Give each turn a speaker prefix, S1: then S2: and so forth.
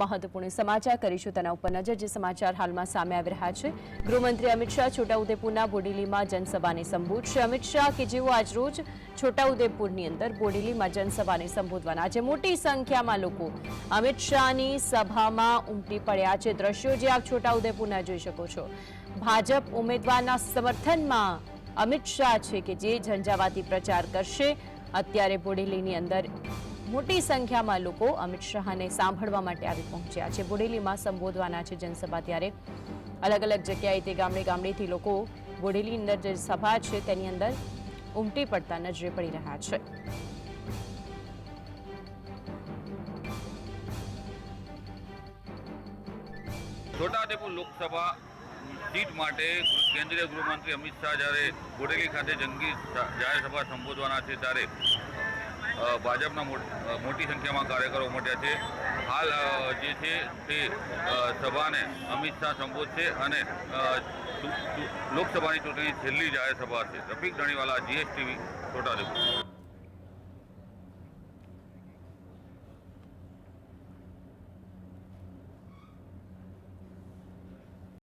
S1: મહત્વપૂર્ણ સમાચાર કરીશું તેના ઉપર નજર જે સમાચાર હાલમાં સામે આવી રહ્યા છે. ગૃહમંત્રી અમિત શાહ છોટાઉદેપુરના બોડેલીમાં જનસભાને સંબોધશે. અમિત શાહ કે જેઓ આજરોજ છોટાઉદેપુરની અંદર બોડેલીમાં જનસભાને સંબોધવાના આજે મોટી સંખ્યામાં લોકો અમિત શાહની સભામાં ઉમટી પડ્યા છે. દ્રશ્યો જે આપ છોટાઉદેપુરના જોઈ શકો છો. ભાજપ ઉમેદવારના સમર્થનમાં અમિત શાહ છે કે જે ઝંઝાવાતી પ્રચાર કરશે. અત્યારે બોડેલીની અંદર મોટી સંખ્યામાં લોકો અમિત શાહને સાંભળવા માટે આવી પહોંચ્યા છે. બોડેલીમાં સંબોધવાના છે જનસભા ત્યારે. અલગ અલગ જગ્યાએ તે ગામડે ગામડેથી લોકો બોડેલી અંદર જે સભા છે તેની અંદર ઉમટી પડતા નજરે પડી રહ્યા છે.
S2: છોટાઉદેપુર લોકસભા સીટ માટે કેન્દ્રીય ગૃહમંત્રી અમિત શાહ જ્યારે બોડેલી ખાતે જંગી જાહેરસભા સંબોધવાના છે ત્યારે ભાજપના મોટ- સંખ્યામાં કાર્યકરો ઉમટ્યા છે. હાલ જે છે તે સભાને અમિત શાહ સંબોધશે અને લોકસભાની ચૂંટણી છેલ્લી જાહેર સભા છે. રફીક ધણીવાલા, જીએસટીવી છોટાઉદેપુર